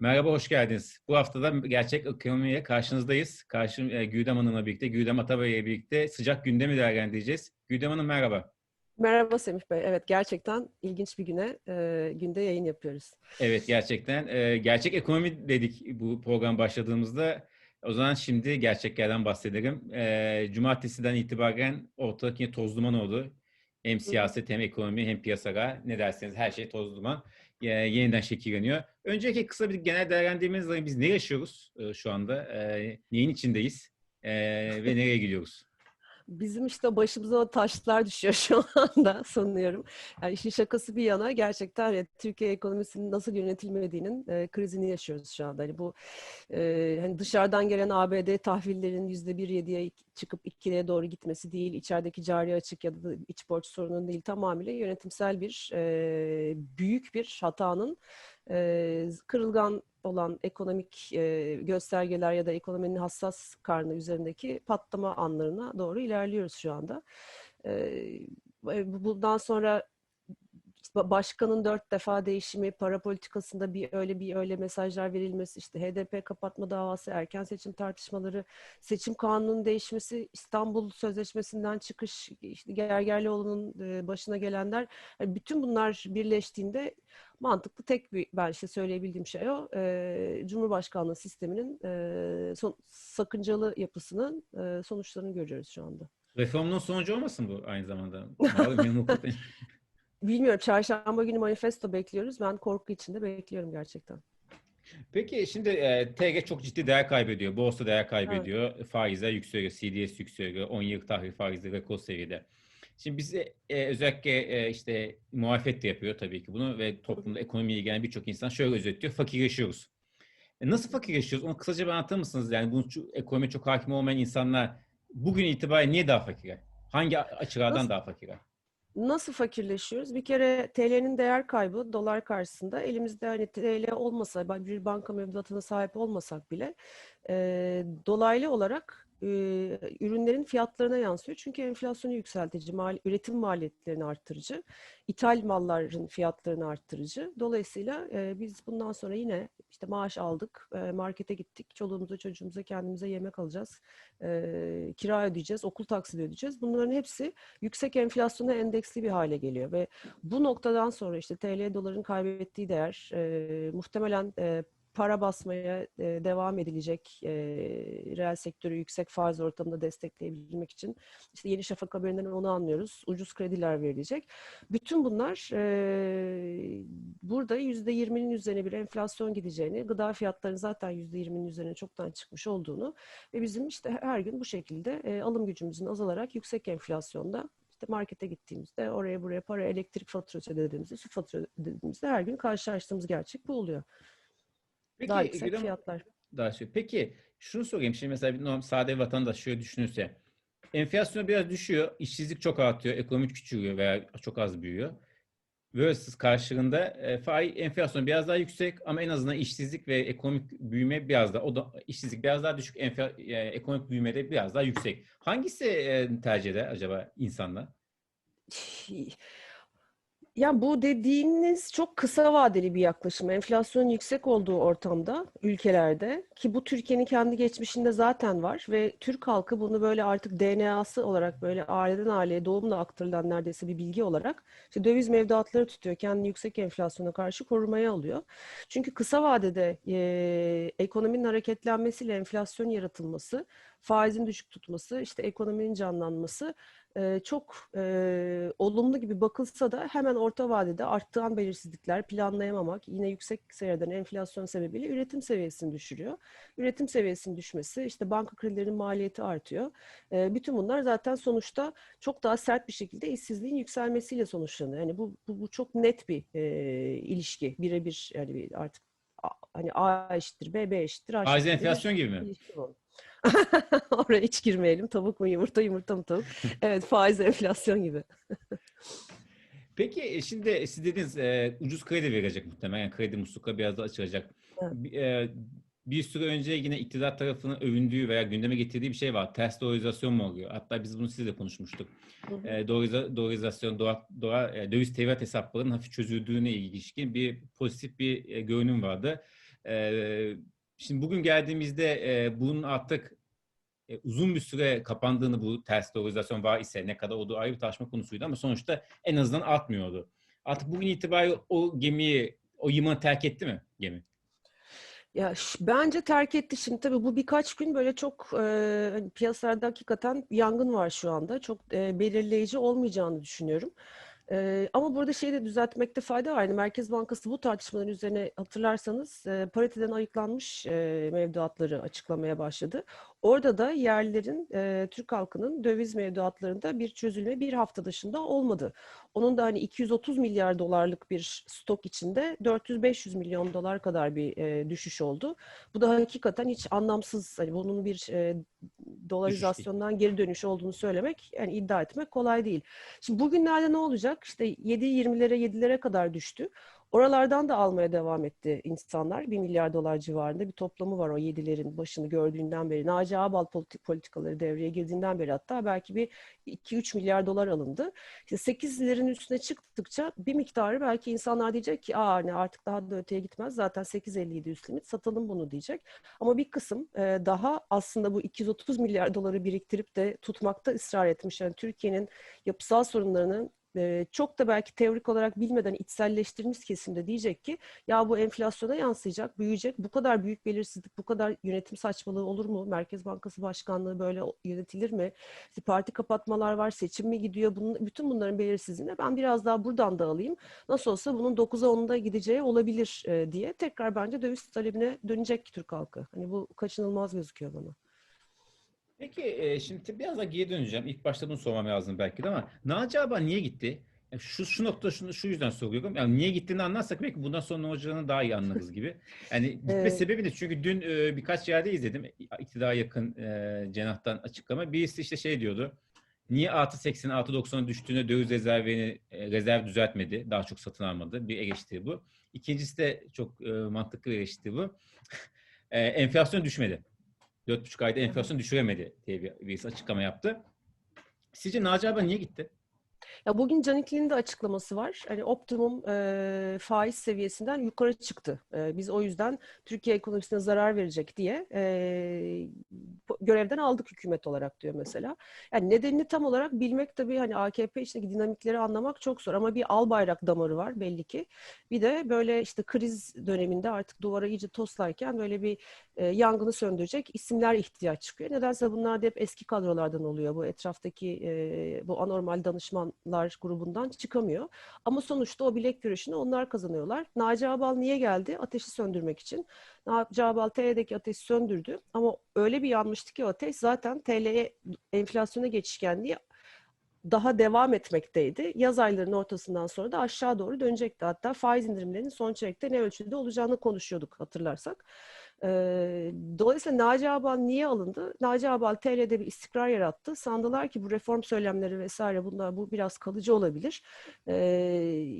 Merhaba, hoş geldiniz. Bu hafta da gerçek ekonomiye karşınızdayız. Karşım e, Güdem Hanım'la birlikte, Güdem Atabey ile birlikte sıcak gündemi değerlendireceğiz. Güdem Hanım merhaba. Merhaba Semih Bey. Evet gerçekten ilginç bir güne, e, günde yayın yapıyoruz. Evet gerçekten. E, gerçek ekonomi dedik bu program başladığımızda. O zaman şimdi gerçeklerden bahsedelim. E, cumartesiden itibaren ortalık yine toz duman oldu. Hem siyaset hem ekonomi hem piyasalar ne derseniz her şey toz duman. Yeniden şekilleniyor. Önceki kısa bir genel değerlendirmeniz biz ne yaşıyoruz şu anda? Neyin içindeyiz? Ve nereye gidiyoruz? Bizim işte başımıza taşlar düşüyor şu anda sanıyorum. Yani işin şakası bir yana gerçekten evet, Türkiye ekonomisinin nasıl yönetilmediğinin e, krizini yaşıyoruz şu anda. Hani bu e, hani dışarıdan gelen ABD tahvillerin yüzde bir yediye çıkıp ikiye doğru gitmesi değil, içerideki cari açık ya da iç borç sorunun değil tamamıyla yönetimsel bir e, büyük bir hatanın e, kırılgan olan ekonomik e, göstergeler ya da ekonominin hassas karnı üzerindeki patlama anlarına doğru ilerliyoruz şu anda. E, bundan sonra başkanın dört defa değişimi, para politikasında bir öyle bir öyle mesajlar verilmesi, işte HDP kapatma davası, erken seçim tartışmaları, seçim kanununun değişmesi, İstanbul Sözleşmesi'nden çıkış, işte Gergerlioğlu'nun başına gelenler, yani bütün bunlar birleştiğinde mantıklı tek bir ben işte söyleyebildiğim şey o. E, Cumhurbaşkanlığı sisteminin e, son, sakıncalı yapısının e, sonuçlarını görüyoruz şu anda. Reformunun sonucu olmasın bu aynı zamanda? Bilmiyorum. Çarşamba günü manifesto bekliyoruz. Ben korku içinde bekliyorum gerçekten. Peki şimdi e, TG çok ciddi değer kaybediyor. Borsa değer kaybediyor. Evet. Faizler yükseliyor. CDS yükseliyor. 10 yıllık tahvil faizleri rekor seviyede. Şimdi biz e, özellikle e, işte muhalefet de yapıyor tabii ki bunu ve toplumda ekonomiye ilgilenen birçok insan şöyle özetliyor. Fakirleşiyoruz. E, nasıl fakirleşiyoruz? Onu kısaca bir anlatır mısınız? Yani bunu ekonomi çok hakim olmayan insanlar bugün itibariyle niye daha fakirler? Hangi açılardan nasıl, daha fakirler? Nasıl fakirleşiyoruz? Bir kere TL'nin değer kaybı dolar karşısında elimizde hani TL olmasa, bir banka mevduatına sahip olmasak bile e, dolaylı olarak ürünlerin fiyatlarına yansıyor. Çünkü enflasyonu yükseltici, mal, üretim maliyetlerini arttırıcı, ithal malların fiyatlarını arttırıcı. Dolayısıyla e, biz bundan sonra yine işte maaş aldık, e, markete gittik, çoluğumuza çocuğumuza kendimize yemek alacağız, e, kira ödeyeceğiz, okul taksidi ödeyeceğiz. Bunların hepsi yüksek enflasyona endeksli bir hale geliyor ve bu noktadan sonra işte TL doların kaybettiği değer e, muhtemelen e, para basmaya e, devam edilecek e, reel sektörü yüksek faiz ortamında destekleyebilmek için işte Yeni Şafak haberinden onu anlıyoruz. Ucuz krediler verilecek. Bütün bunlar e, burada yüzde yirminin üzerine bir enflasyon gideceğini, gıda fiyatlarının zaten yüzde yirminin üzerine çoktan çıkmış olduğunu ve bizim işte her gün bu şekilde e, alım gücümüzün azalarak yüksek enflasyonda işte markete gittiğimizde oraya buraya para elektrik faturası ödediğimizde, su faturası ödediğimizde her gün karşılaştığımız gerçek bu oluyor. Peki, daha yüksek Gülüm, fiyatlar. Daha şey. Peki şunu sorayım. Şimdi mesela bir normal sade vatandaş şöyle düşünürse. Enflasyon biraz düşüyor. işsizlik çok artıyor. Ekonomi küçülüyor veya çok az büyüyor. Versus karşılığında e, faiz enflasyon biraz daha yüksek ama en azından işsizlik ve ekonomik büyüme biraz daha o da işsizlik biraz daha düşük, enfla, e, ekonomik büyüme de biraz daha yüksek. Hangisi e, tercih eder acaba insanlar? Ya bu dediğiniz çok kısa vadeli bir yaklaşım. Enflasyon yüksek olduğu ortamda, ülkelerde ki bu Türkiye'nin kendi geçmişinde zaten var ve Türk halkı bunu böyle artık DNA'sı olarak böyle aileden aileye doğumla aktarılan neredeyse bir bilgi olarak işte döviz mevduatları tutuyor. Kendini yüksek enflasyona karşı korumaya alıyor. Çünkü kısa vadede e, ekonominin hareketlenmesiyle enflasyon yaratılması, faizin düşük tutması, işte ekonominin canlanması çok e, olumlu gibi bakılsa da hemen orta vadede arttıran belirsizlikler, planlayamamak, yine yüksek seyreden enflasyon sebebiyle üretim seviyesini düşürüyor. Üretim seviyesinin düşmesi, işte banka kredilerinin maliyeti artıyor. E, bütün bunlar zaten sonuçta çok daha sert bir şekilde işsizliğin yükselmesiyle sonuçlanıyor. Yani bu, bu, bu çok net bir e, ilişki, birebir yani artık hani A eşittir B, B eşittir A eşittir. enflasyon gibi mi? Oraya hiç girmeyelim. Tavuk mu yumurta, yumurta mı tavuk? evet faiz enflasyon gibi. Peki e, şimdi siz dediniz e, ucuz kredi verecek muhtemelen. Yani kredi musluka biraz da açılacak. Evet. E, bir süre önce yine iktidar tarafının övündüğü veya gündeme getirdiği bir şey var. Ters dolarizasyon mu oluyor? Hatta biz bunu sizle konuşmuştuk. Hı hı. E, dolariza, dolarizasyon, dolar, dolar, e, döviz tevrat hesaplarının hafif çözüldüğüne ilişkin bir pozitif bir e, görünüm vardı. Ee, şimdi bugün geldiğimizde e, bunun artık e, uzun bir süre kapandığını bu ters dolarizasyon var ise ne kadar olduğu ayrı bir tartışma konusuydu ama sonuçta en azından artmıyordu. Artık bugün itibariyle o gemiyi, o limanı terk etti mi gemi? Ya bence terk etti. Şimdi tabii bu birkaç gün böyle çok e, hani piyasalarda hakikaten yangın var şu anda. Çok e, belirleyici olmayacağını düşünüyorum. E, ama burada şeyi de düzeltmekte fayda var. Yani Merkez Bankası bu tartışmaların üzerine hatırlarsanız e, pariteden ayıklanmış e, mevduatları açıklamaya başladı. Orada da yerlilerin, e, Türk halkının döviz mevduatlarında bir çözülme bir hafta dışında olmadı. Onun da hani 230 milyar dolarlık bir stok içinde 400-500 milyon dolar kadar bir e, düşüş oldu. Bu da hakikaten hiç anlamsız. Hani bunun bir e, dolarizasyondan geri dönüş olduğunu söylemek, yani iddia etmek kolay değil. Şimdi bugünlerde ne olacak? İşte 7.20'lere 7'lere kadar düştü. Oralardan da almaya devam etti insanlar. 1 milyar dolar civarında bir toplamı var o 7'lerin başını gördüğünden beri. Naci Ağbal politi- politikaları devreye girdiğinden beri hatta belki bir 2-3 milyar dolar alındı. İşte 8'lerin üstüne çıktıkça bir miktarı belki insanlar diyecek ki Aa, hani artık daha da öteye gitmez. Zaten 8.57 üst limit satalım bunu diyecek. Ama bir kısım e, daha aslında bu 230 milyar doları biriktirip de tutmakta ısrar etmiş. Yani Türkiye'nin yapısal sorunlarını çok da belki teorik olarak bilmeden içselleştirmiş kesimde diyecek ki ya bu enflasyona yansıyacak, büyüyecek. Bu kadar büyük belirsizlik, bu kadar yönetim saçmalığı olur mu? Merkez Bankası Başkanlığı böyle yönetilir mi? İşte parti kapatmalar var, seçim mi gidiyor? Bunun, bütün bunların belirsizliğine ben biraz daha buradan da alayım. Nasıl olsa bunun 9'a 10'da gideceği olabilir diye tekrar bence döviz talebine dönecek Türk halkı. Hani bu kaçınılmaz gözüküyor bana. Peki e, şimdi biraz daha geri döneceğim. İlk başta bunu sormam lazım belki de ama Naci Ağabey niye gitti? Yani şu, şu nokta şunu, şu yüzden soruyorum. Yani niye gittiğini anlarsak belki bundan sonra olacağını daha iyi anlarız gibi. Yani gitme Evet. sebebi de çünkü dün e, birkaç yerde izledim. İktidara yakın e, cenahtan açıklama. Birisi işte şey diyordu. Niye artı 80, artı 90'a düştüğüne döviz rezervini, e, rezerv düzeltmedi. Daha çok satın almadı. Bir eleştiri bu. İkincisi de çok e, mantıklı bir eleştiri bu. E, enflasyon düşmedi. 4,5 ayda enflasyon düşüremedi diye bir, birisi açıklama yaptı. Sizce Naci Ağabey niye gitti? Ya bugün Canikli'nin de açıklaması var. Hani optimum e, faiz seviyesinden yukarı çıktı. E, biz o yüzden Türkiye ekonomisine zarar verecek diye e, görevden aldık hükümet olarak diyor mesela. Yani nedenini tam olarak bilmek tabii hani AKP içindeki dinamikleri anlamak çok zor ama bir al bayrak damarı var belli ki. Bir de böyle işte kriz döneminde artık duvara iyice toslarken böyle bir e, yangını söndürecek isimler ihtiyaç çıkıyor. Nedense bunlar da hep eski kadrolardan oluyor. Bu etraftaki e, bu anormal danışmanlar grubundan çıkamıyor. Ama sonuçta o bilek güreşini onlar kazanıyorlar. Naci Ağbal niye geldi? Ateşi söndürmek için. Naci Ağbal TL'deki ateşi söndürdü. Ama öyle bir yanmıştı ki o ateş zaten TL'ye enflasyona geçişkenliği daha devam etmekteydi. Yaz aylarının ortasından sonra da aşağı doğru dönecekti. Hatta faiz indirimlerinin son çeyrekte ne ölçüde olacağını konuşuyorduk hatırlarsak. Ee, dolayısıyla Naci Ağbal niye alındı? Naci Ağbal TL'de bir istikrar yarattı. Sandılar ki bu reform söylemleri vesaire bunlar bu biraz kalıcı olabilir. Ee,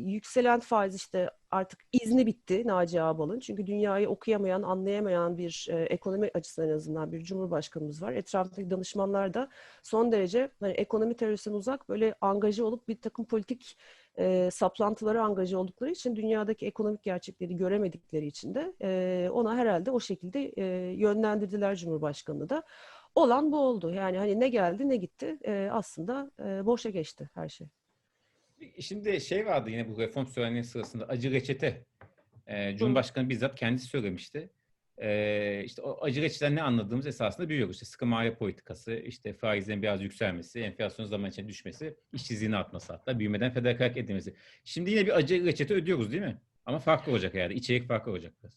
yükselen faiz işte artık izni bitti Naci Ağbal'ın. Çünkü dünyayı okuyamayan, anlayamayan bir e, ekonomi açısından en azından bir cumhurbaşkanımız var. Etrafındaki danışmanlar da son derece hani ekonomi teröristen uzak böyle angaje olup bir takım politik e, saplantılara angaje oldukları için dünyadaki ekonomik gerçekleri göremedikleri için de e, ona herhalde o şekilde e, yönlendirdiler Cumhurbaşkanı da. Olan bu oldu. Yani hani ne geldi ne gitti e, aslında e, boşa geçti her şey. Şimdi şey vardı yine bu reform söylemleri sırasında acı reçete. Ee, Cumhurbaşkanı bizzat kendisi söylemişti. Ee, işte o acı reçeteden ne anladığımız esasında biliyoruz. İşte sıkı maliye politikası, işte faizlerin biraz yükselmesi, enflasyonun zaman içinde düşmesi, işsizliğin artması hatta büyümeden fedakarlık edilmesi. Şimdi yine bir acı reçete ödüyoruz değil mi? Ama farklı olacak herhalde. İçerik farklı olacak biraz.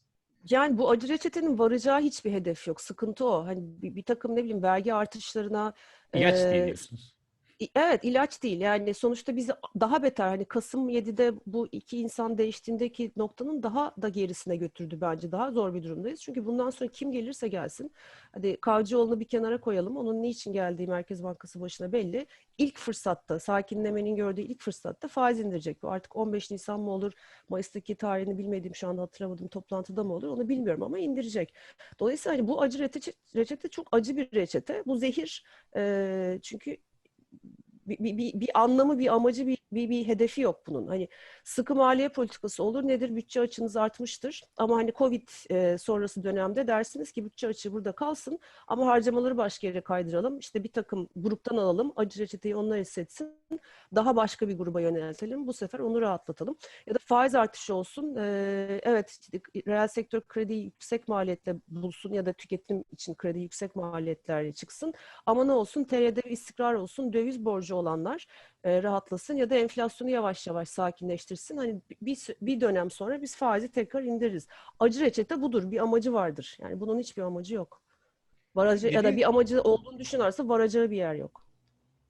Yani bu acı reçetenin varacağı hiçbir hedef yok. Sıkıntı o. Hani bir, bir takım ne bileyim vergi artışlarına İlaç e, diyorsunuz. Evet ilaç değil yani sonuçta bizi daha beter hani Kasım 7'de bu iki insan değiştiğindeki noktanın daha da gerisine götürdü bence daha zor bir durumdayız. Çünkü bundan sonra kim gelirse gelsin hadi Kavcıoğlu'nu bir kenara koyalım onun niçin geldiği Merkez Bankası başına belli. İlk fırsatta sakinlemenin gördüğü ilk fırsatta faiz indirecek bu artık 15 Nisan mı olur Mayıs'taki tarihini bilmediğim şu anda hatırlamadığım toplantıda mı olur onu bilmiyorum ama indirecek. Dolayısıyla hani bu acı reçete, reçete çok acı bir reçete bu zehir Ee, çünkü bir, bir, bir, anlamı, bir amacı, bir, bir, bir hedefi yok bunun. Hani sıkı maliye politikası olur nedir? Bütçe açınız artmıştır. Ama hani Covid e, sonrası dönemde dersiniz ki bütçe açığı burada kalsın ama harcamaları başka yere kaydıralım. İşte bir takım gruptan alalım. Acı reçeteyi onlar hissetsin. Daha başka bir gruba yöneltelim. Bu sefer onu rahatlatalım. Ya da faiz artışı olsun. E, evet reel sektör krediyi yüksek maliyetle bulsun ya da tüketim için kredi yüksek maliyetlerle çıksın. Ama ne olsun? TL'de istikrar olsun. Döviz borcu olanlar e, rahatlasın ya da enflasyonu yavaş yavaş sakinleştirsin. Hani bir, bir dönem sonra biz faizi tekrar indiririz. Acı reçete budur. Bir amacı vardır. Yani bunun hiçbir amacı yok. Varacı ya da bir amacı olduğunu düşünürse varacağı bir yer yok.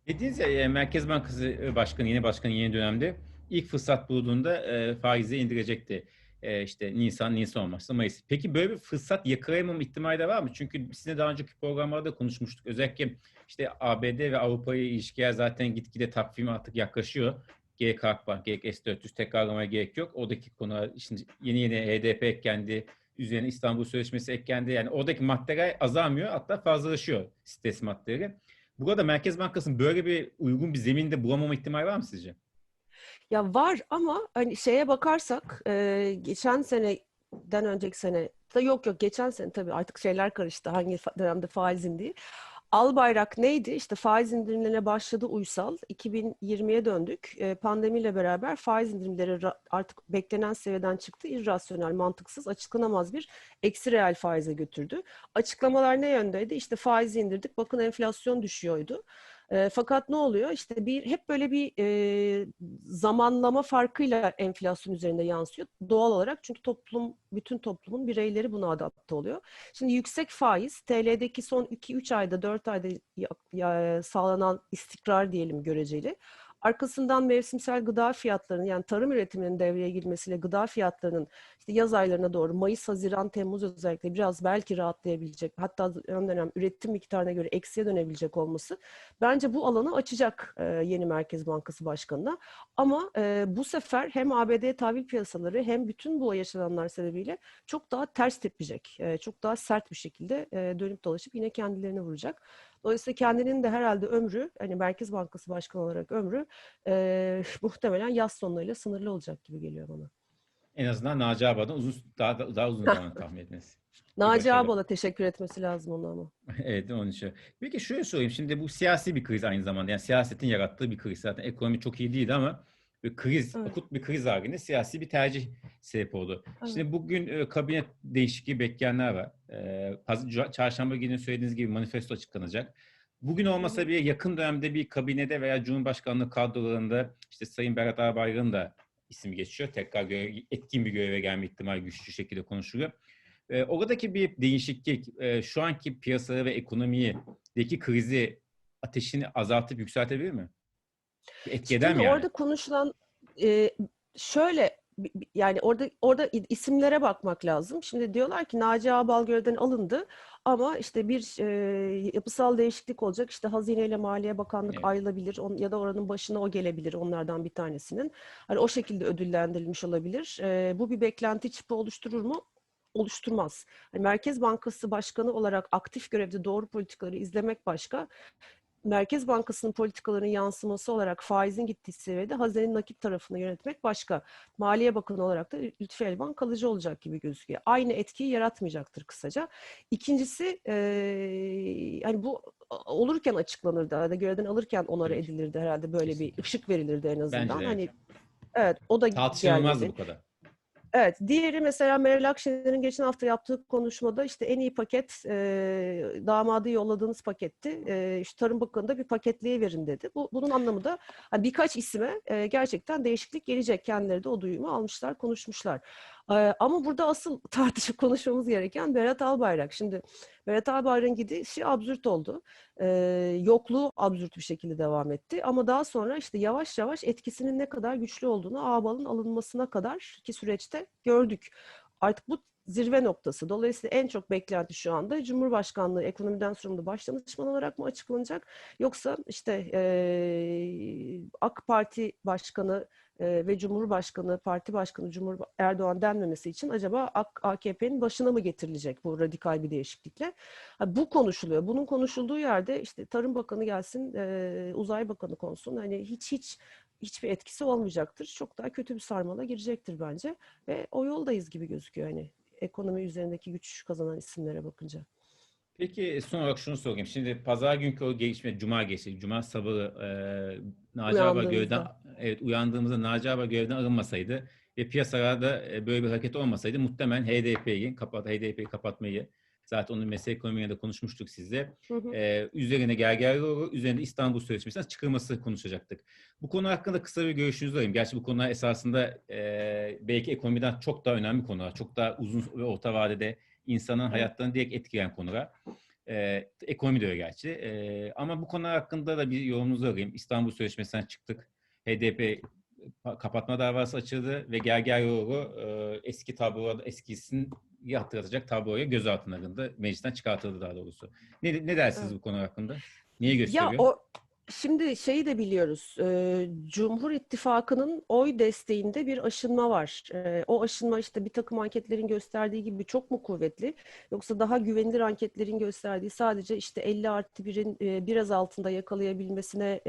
Dediğiniz ya e, Merkez Bankası Başkanı, yeni başkan yeni dönemde ilk fırsat bulduğunda e, faizi indirecekti. E, işte Nisan, Nisan olmazsa Mayıs. Peki böyle bir fırsat yakalayamam ihtimali de var mı? Çünkü sizinle daha önceki programlarda konuşmuştuk. Özellikle işte ABD ve Avrupa'ya ilişkiler zaten gitgide takvim artık yaklaşıyor. Gerek Akbank, gerek S-400 tekrarlamaya gerek yok. Oradaki konular şimdi yeni yeni HDP eklendi. Üzerine İstanbul Sözleşmesi eklendi. Yani oradaki maddeler azalmıyor hatta fazlalaşıyor stres maddeleri. Burada Merkez Bankası'nın böyle bir uygun bir zeminde bulamama ihtimali var mı sizce? Ya var ama hani şeye bakarsak e, geçen seneden önceki sene da yok yok geçen sene tabii artık şeyler karıştı hangi dönemde faiz indiği. Albayrak neydi? İşte faiz indirimlerine başladı uysal. 2020'ye döndük. E, pandemiyle beraber faiz indirimleri artık beklenen seviyeden çıktı. İrrasyonel, mantıksız, açıklanamaz bir eksi reel faize götürdü. Açıklamalar ne yöndeydi? İşte faizi indirdik. Bakın enflasyon düşüyordu. E, fakat ne oluyor? İşte bir hep böyle bir e, zamanlama farkıyla enflasyon üzerinde yansıyor. Doğal olarak çünkü toplum, bütün toplumun bireyleri buna adapte oluyor. Şimdi yüksek faiz, TL'deki son 2-3 ayda, 4 ayda sağlanan istikrar diyelim göreceli. Arkasından mevsimsel gıda fiyatlarının yani tarım üretiminin devreye girmesiyle gıda fiyatlarının işte yaz aylarına doğru Mayıs, Haziran, Temmuz özellikle biraz belki rahatlayabilecek hatta ön dönem üretim miktarına göre eksiye dönebilecek olması bence bu alanı açacak e, yeni Merkez Bankası Başkanı'na. Ama e, bu sefer hem ABD tahvil piyasaları hem bütün bu yaşananlar sebebiyle çok daha ters tepecek. E, çok daha sert bir şekilde e, dönüp dolaşıp yine kendilerini vuracak. Dolayısıyla kendinin de herhalde ömrü, hani Merkez Bankası Başkanı olarak ömrü e, muhtemelen yaz sonlarıyla sınırlı olacak gibi geliyor bana. En azından Naci Ağbal'dan uzun, daha, daha uzun zaman tahmin etmesi. Naci Ağbal'a teşekkür etmesi lazım ona ama. evet onun için. Peki şöyle sorayım. Şimdi bu siyasi bir kriz aynı zamanda. Yani siyasetin yarattığı bir kriz. Zaten ekonomi çok iyi değil ama bir kriz, evet. akut bir kriz halinde siyasi bir tercih sebep oldu. Evet. Şimdi bugün e, kabinet değişikliği bekleyenler var. E, çarşamba günü söylediğiniz gibi manifesto açıklanacak. Bugün olmasa bile yakın dönemde bir kabinede veya Cumhurbaşkanlığı kadrolarında işte Sayın Berat Albayrak'ın da ismi geçiyor. Tekrar görev, etkin bir göreve gelme ihtimali güçlü şekilde konuşuluyor. E, oradaki bir değişiklik e, şu anki piyasaları ve ekonomideki krizi ateşini azaltıp yükseltebilir mi? Etki eder mi yani? Orada konuşulan e, şöyle yani orada orada isimlere bakmak lazım. Şimdi diyorlar ki Naci Ağbal görevden alındı ama işte bir e, yapısal değişiklik olacak. İşte Hazine ile Maliye Bakanlık evet. ayrılabilir on, ya da oranın başına o gelebilir onlardan bir tanesinin. Hani o şekilde ödüllendirilmiş olabilir. E, bu bir beklenti çipi oluşturur mu? oluşturmaz. Yani Merkez Bankası Başkanı olarak aktif görevde doğru politikaları izlemek başka, Merkez Bankası'nın politikalarının yansıması olarak faizin gittiği seviyede hazinenin nakit tarafını yönetmek başka. Maliye Bakanı olarak da Lütfi Elvan kalıcı olacak gibi gözüküyor. Aynı etkiyi yaratmayacaktır kısaca. İkincisi e, hani bu olurken açıklanırdı. Herhalde görevden alırken onara edilirdi herhalde böyle bir ışık verilirdi en azından. Bence de. Hani evet o da tartışılmazdı bu kadar. Evet, diğeri mesela Meral Akşener'in geçen hafta yaptığı konuşmada işte en iyi paket e, damadı yolladığınız paketti. E, işte Tarım Bakanı'nda bir paketliğe verin dedi. Bu, bunun anlamı da hani birkaç isime e, gerçekten değişiklik gelecek. Kendileri de o duyumu almışlar, konuşmuşlar. Ama burada asıl tartışıp konuşmamız gereken Berat Albayrak. Şimdi Berat Albayrak'ın gidişi absürt oldu. Ee, yokluğu absürt bir şekilde devam etti. Ama daha sonra işte yavaş yavaş etkisinin ne kadar güçlü olduğunu Ağbal'ın alınmasına kadar ki süreçte gördük. Artık bu zirve noktası. Dolayısıyla en çok beklenti şu anda Cumhurbaşkanlığı ekonomiden sorumlu başdanışman olarak mı açıklanacak? Yoksa işte e, AK Parti Başkanı ve Cumhurbaşkanı, Parti Başkanı Cumhur Erdoğan denmemesi için acaba AKP'nin başına mı getirilecek bu radikal bir değişiklikle? Bu konuşuluyor. Bunun konuşulduğu yerde işte Tarım Bakanı gelsin, Uzay Bakanı konsun. Hani hiç hiç hiçbir etkisi olmayacaktır. Çok daha kötü bir sarmala girecektir bence. Ve o yoldayız gibi gözüküyor hani ekonomi üzerindeki güç kazanan isimlere bakınca. Peki son olarak şunu sorayım. Şimdi pazar günkü o gelişme, cuma geçti. Cuma sabahı e, Naci görevden, evet, uyandığımızda Naci görevden alınmasaydı ve piyasalarda e, böyle bir hareket olmasaydı muhtemelen HDP'yi kapat, HDP'yi kapatmayı zaten onun mesele ekonomiye de konuşmuştuk sizle. Hı hı. e, üzerine Gergerlioğlu, üzerine İstanbul Sözleşmesi'nden çıkılması konuşacaktık. Bu konu hakkında kısa bir görüşünüzü alayım. Gerçi bu konular esasında e, belki ekonomiden çok daha önemli konular. Çok daha uzun ve orta vadede insanın hayatlarını direkt etkileyen konular. E, ekonomi de öyle gerçi. E, ama bu konular hakkında da bir yorumunuzu alayım. İstanbul Sözleşmesi'nden çıktık. HDP kapatma davası açıldı ve Gergerlioğlu e, eski tabloda eskisini hatırlatacak tabloya gözaltına alındı. Meclisten çıkartıldı daha doğrusu. Ne, ne dersiniz Evet. bu konu hakkında? Niye Ya gösteriyor? o şimdi şeyi de biliyoruz. Cumhur İttifakı'nın oy desteğinde bir aşınma var. O aşınma işte bir takım anketlerin gösterdiği gibi çok mu kuvvetli? Yoksa daha güvenilir anketlerin gösterdiği sadece işte 50 artı 1'in e, biraz altında yakalayabilmesine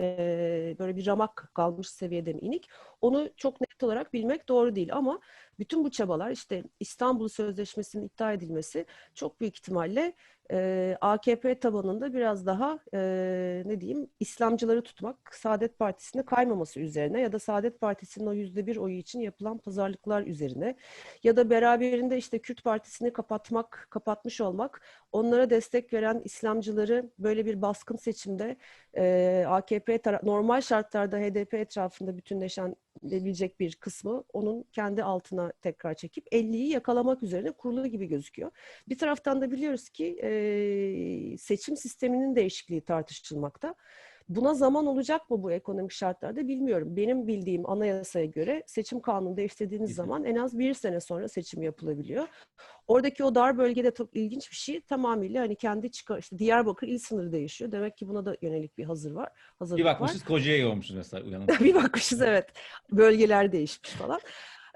böyle bir ramak kalmış seviyede mi inik? Onu çok net olarak bilmek doğru değil ama bütün bu çabalar işte İstanbul Sözleşmesi'nin iptal edilmesi çok büyük ihtimalle e, AKP tabanında biraz daha e, ne diyeyim İslamcıları tutmak, Saadet Partisi'ne kaymaması üzerine ya da Saadet Partisi'nin o yüzde bir oyu için yapılan pazarlıklar üzerine ya da beraberinde işte Kürt Partisi'ni kapatmak, kapatmış olmak, onlara destek veren İslamcıları böyle bir baskın seçimde e, AKP normal şartlarda HDP etrafında bütünleşen bilecek bir kısmı onun kendi altına tekrar çekip 50'yi yakalamak üzerine kurulu gibi gözüküyor. Bir taraftan da biliyoruz ki e, seçim sisteminin değişikliği tartışılmakta. Buna zaman olacak mı bu ekonomik şartlarda bilmiyorum. Benim bildiğim anayasaya göre seçim kanunu değiştirdiğiniz Güzel. zaman en az bir sene sonra seçim yapılabiliyor. Oradaki o dar bölgede çok ilginç bir şey tamamıyla hani kendi çıkar işte Diyarbakır il sınırı değişiyor. Demek ki buna da yönelik bir hazır var. Hazırlık Bir bakmışız Kocaeli olmuşuz mesela uyanıp. bir bakmışız evet. Bölgeler değişmiş falan.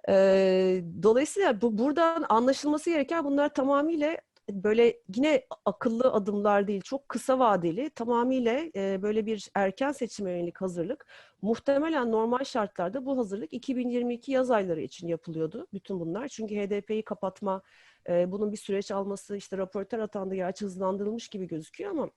Ee, dolayısıyla bu buradan anlaşılması gereken bunlar tamamıyla böyle yine akıllı adımlar değil, çok kısa vadeli, tamamıyla e, böyle bir erken seçime yönelik hazırlık. Muhtemelen normal şartlarda bu hazırlık 2022 yaz ayları için yapılıyordu bütün bunlar. Çünkü HDP'yi kapatma, e, bunun bir süreç alması, işte raportör atandı, gerçi hızlandırılmış gibi gözüküyor ama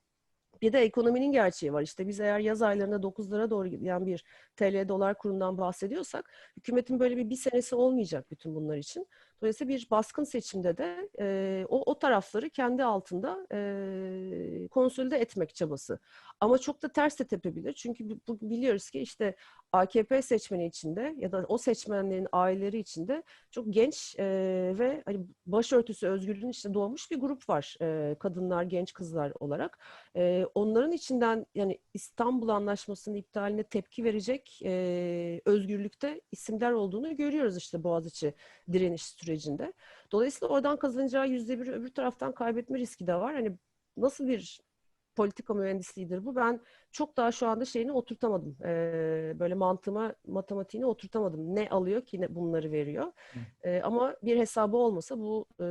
bir de ekonominin gerçeği var. İşte biz eğer yaz aylarında 9'lara doğru giden bir TL dolar kurundan bahsediyorsak hükümetin böyle bir bir senesi olmayacak bütün bunlar için. Dolayısıyla bir baskın seçimde de e, o, o tarafları kendi altında e, konsolide etmek çabası. Ama çok da ters de tepebilir. Çünkü bu- biliyoruz ki işte AKP seçmeni içinde ya da o seçmenlerin aileleri içinde çok genç e, ve hani başörtüsü özgürlüğün işte doğmuş bir grup var. E, kadınlar, genç kızlar olarak. E, onların içinden yani İstanbul Anlaşması'nın iptaline tepki verecek e, özgürlükte isimler olduğunu görüyoruz işte Boğaziçi direniş sürecinde. Dolayısıyla oradan kazanacağı yüzde bir öbür taraftan kaybetme riski de var. Hani nasıl bir politika mühendisliğidir bu? Ben çok daha şu anda şeyini oturtamadım. Ee, böyle mantığıma, matematiğini oturtamadım. Ne alıyor ki ne bunları veriyor. Ee, ama bir hesabı olmasa bu e,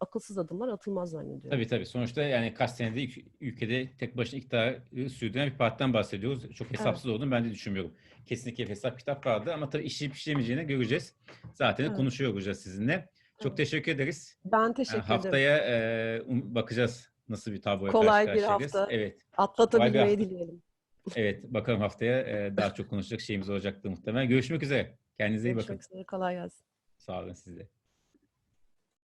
akılsız adımlar atılmaz zannediyorum. Tabii tabii. Sonuçta yani kaç senede ülk- ülkede tek başına iktidarı sürdüren bir partiden bahsediyoruz. Çok hesapsız olduğunu ben de düşünmüyorum. Kesinlikle hesap kitap vardı ama tabii işi pişiremeyeceğini göreceğiz. Zaten Evet. konuşuyor olacağız sizinle. Çok Evet. teşekkür ederiz. Ben teşekkür Yani ederim. haftaya e, um- bakacağız nasıl bir tabloya Kolay karşı bir karşıyayız. hafta. Evet. Atlatabilmeyi dileyelim. Evet. Bakalım haftaya e, daha çok konuşacak şeyimiz olacaktır muhtemelen. Görüşmek üzere. Kendinize iyi bakın. Görüşmek üzere. Kolay gelsin. Sağ olun siz de.